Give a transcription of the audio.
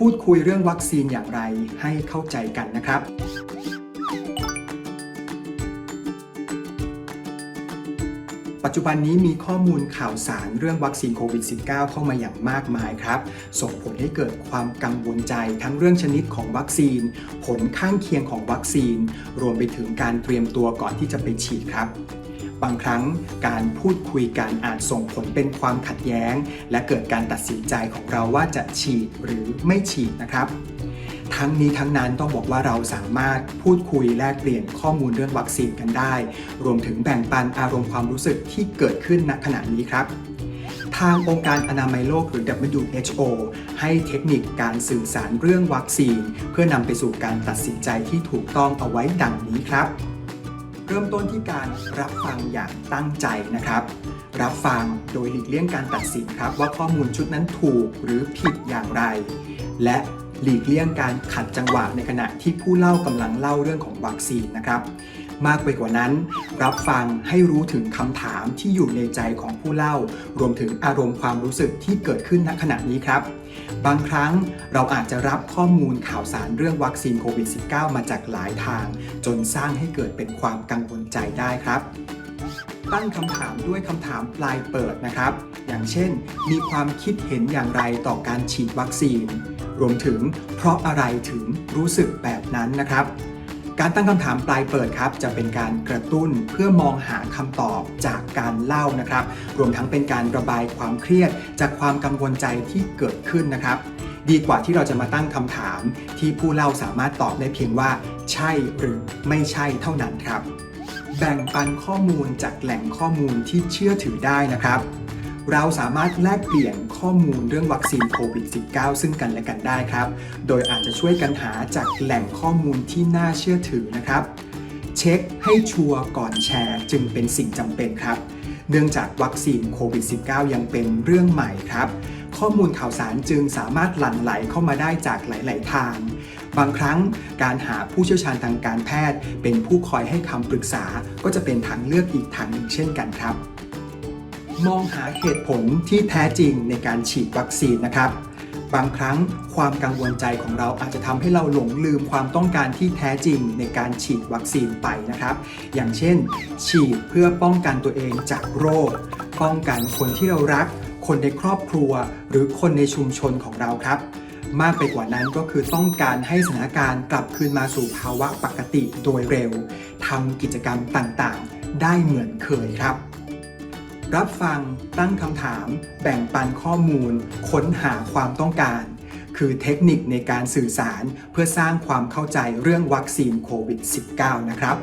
พูดคุยเรื่องวัคซีนอย่างไรให้เข้าใจกันนะครับ ปัจจุบันนี้มีข้อมูลข่าวสารเรื่องวัคซีนโควิด -19 เข้ามาอย่างมากมายครับ ส่งผลให้เกิดความกังวลใจทั้งเรื่องชนิดของวัคซีน ผลข้างเคียงของวัคซีน รวมไปถึงการเตรียมตัวก่อนที่จะไปฉีดครับ บางครั้งการพูดคุยกันอาจส่งผลเป็นความขัดแย้ง และเกิดการตัดสินใจของเราว่าจะฉีดหรือไม่ฉีดนะครับ ทั้งนี้ทั้งนั้นต้องบอกว่าเราสามารถพูดคุยแลกเปลี่ยนข้อมูลเรื่องวัคซีนกันได้ รวมถึงแบ่งปันอารมณ์ความรู้สึกที่เกิดขึ้นณขณะนี้ครับทางองค์การอนามัยโลกหรือ WHO ให้เทคนิคการสื่อสารเรื่องวัคซีน เพื่อนำไปสู่การตัดสินใจที่ถูกต้องเอาไว้ดังนี้ครับ เริ่มต้นที่การรับฟังอย่างตั้งใจนะครับ รับฟังโดยหลีกเลี่ยงการตัดสินครับ ว่าข้อมูลชุดนั้นถูกหรือผิดอย่างไร และหลีกเลี่ยงการขัดจังหวะในขณะที่ผู้เล่ากำลังเล่าเรื่องของวัคซีนนะครับ มากไปกว่านั้น รับฟังให้รู้ถึงคำถามที่อยู่ในใจของผู้เล่า รวมถึงอารมณ์ความรู้สึกที่เกิดขึ้นณขณะนี้ครับ บางครั้งเราอาจจะรับข้อมูลข่าวสารเรื่องวัคซีนโควิด -19 มาจากหลายทาง จนสร้างให้เกิดเป็นความกังวลใจได้ครับตั้งคำถามด้วยคำถามปลายเปิดนะครับ อย่างเช่น มีความคิดเห็นอย่างไรต่อการฉีดวัคซีน รวมถึงเพราะอะไรถึงรู้สึกแบบนั้นนะครับ การตั้งคำถามปลายเปิดครับ จะเป็นการกระตุ้นเพื่อมองหาคำตอบจากการเล่านะครับ รวมทั้งเป็นการระบายความเครียด จากความกังวลใจที่เกิดขึ้นนะครับ ดีกว่าที่เราจะมาตั้งคำถาม ที่ผู้เล่าสามารถตอบได้เพียงว่า ใช่หรือไม่ใช่เท่านั้นครับ แบ่งปันข้อมูลจากแหล่งข้อมูลที่เชื่อถือได้นะครับ เราสามารถแลกเปลี่ยนข้อมูลเรื่องวัคซีนโควิด -19 ซึ่งกันและกันได้ครับ โดยอาจจะช่วยกันหาจากแหล่งข้อมูลที่น่าเชื่อถือนะครับ เช็คให้ชัวร์ก่อนแชร์จึงเป็นสิ่งจำเป็นครับ เนื่องจากวัคซีนโควิด -19 ยังเป็นเรื่องใหม่ครับ ข้อมูลข่าวสารจึงสามารถหลั่งไหลเข้ามาได้จากหลาย ๆ ทางบางครั้งการหาผู้เชี่ยวชาญทางการแพทย์ เป็นผู้คอยให้คำปรึกษาก็จะเป็นทางเลือกอีกทางหนึ่งเช่นกันครับ มองหาเหตุผลที่แท้จริงในการฉีดวัคซีนนะครับ บางครั้งความกังวลใจของเราอาจจะทำให้เราหลงลืมความต้องการที่แท้จริงในการฉีดวัคซีนไปนะครับ อย่างเช่น ฉีดเพื่อป้องกันตัวเองจากโรค ป้องกันคนที่เรารัก คนในครอบครัว หรือคนในชุมชนของเราครับมากไปกว่านั้นก็คือต้องการให้สถานการณ์กลับคืนมาสู่ภาวะปกติโดยเร็วทำกิจกรรมต่างๆ ได้เหมือนเคยครับ รับฟัง ตั้งคำถาม แบ่งปันข้อมูล ค้นหาความต้องการ คือเทคนิคในการสื่อสารเพื่อสร้างความเข้าใจเรื่องวัคซีนโควิด -19 นะครับ